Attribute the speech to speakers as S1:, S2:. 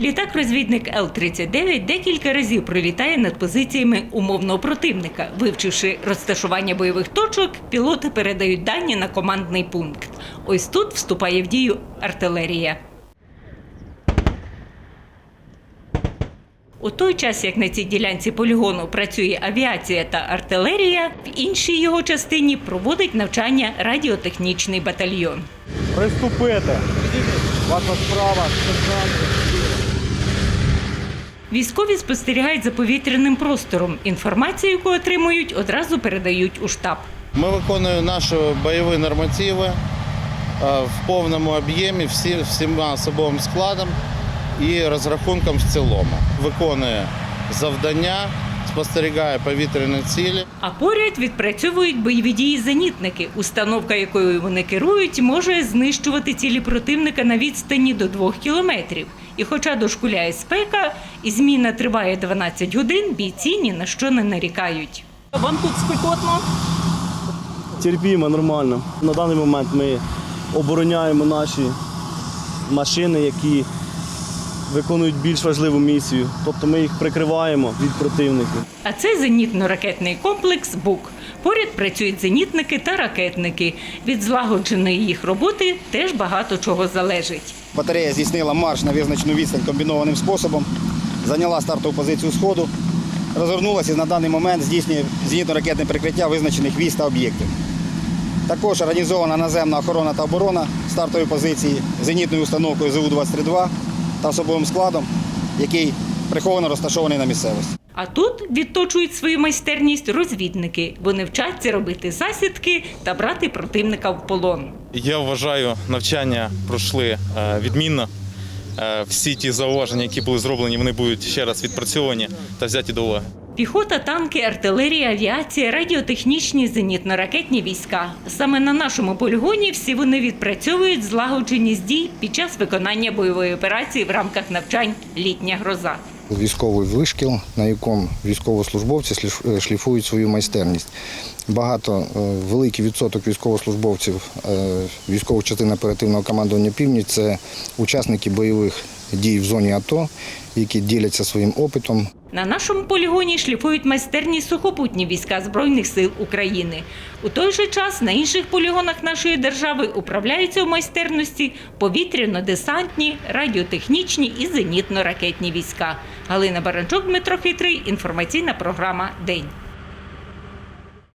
S1: Літак-розвідник Л-39 декілька разів пролітає над позиціями умовного противника. Вивчивши розташування бойових точок, пілоти передають дані на командний пункт. Ось тут вступає в дію артилерія. У той час, як на цій ділянці полігону працює авіація та артилерія, в іншій його частині проводить навчання радіотехнічний батальйон.
S2: Приступити. Ваша справа, сержант.
S1: Військові спостерігають за повітряним простором. Інформацію, яку отримують, одразу передають у штаб.
S3: Ми виконуємо наші бойові нормативи е, в повному об'ємі, всі, всіма особовим складом і розрахунком в цілому. Виконує завдання, спостерігає повітряні цілі.
S1: А поряд відпрацьовують бойові дії зенітники, установка якою вони керують, може знищувати цілі противника на відстані до двох кілометрів. І хоча дошкуляє спека, і зміна триває 12 годин, бійці ні на що не нарікають.
S4: Вам тут спекотно?
S2: Терпімо, нормально. На даний момент ми обороняємо наші машини, які виконують більш важливу місію. Тобто ми їх прикриваємо від противників.
S1: А це зенітно-ракетний комплекс БУК. Поряд працюють зенітники та ракетники. Від злагодженої їх роботи теж багато чого залежить.
S5: Батарея здійснила марш на визначену відстань комбінованим способом, зайняла стартову позицію сходу, розвернулася і на даний момент здійснює зенітно-ракетне прикриття визначених військ та об'єктів. Також організована наземна охорона та оборона стартової позиції зенітною установкою ЗУ-23-2 та особовим складом, який приховано розташований на місцевості.
S1: А тут відточують свою майстерність розвідники. Вони вчаться робити засідки та брати противника в полон.
S6: Я вважаю, навчання пройшли е, відмінно. Е, Всі ті зауваження, які були зроблені, вони будуть ще раз відпрацьовані та взяті до уваги.
S1: Піхота, танки, артилерія, авіація, радіотехнічні зенітно-ракетні війська. Саме на нашому полігоні всі вони відпрацьовують злагодженість дій під час виконання бойової операції в рамках навчань Літня гроза.
S5: Військовий вишкіл, на якому військовослужбовці е, шліфують свою майстерність. Багато е, великий відсоток військовослужбовців е, військових частин оперативного командування Північ це учасники бойових дій в зоні АТО, які діляться своїм опитом,
S1: На нашому полігоні шліфують майстерні сухопутні війська Збройних сил України. У той же час на інших полігонах нашої держави управляються в майстерності повітряно-десантні, радіотехнічні і зенітно-ракетні війська. Галина Баранчук, Дмитро Хитрий. Інформаційна програма День.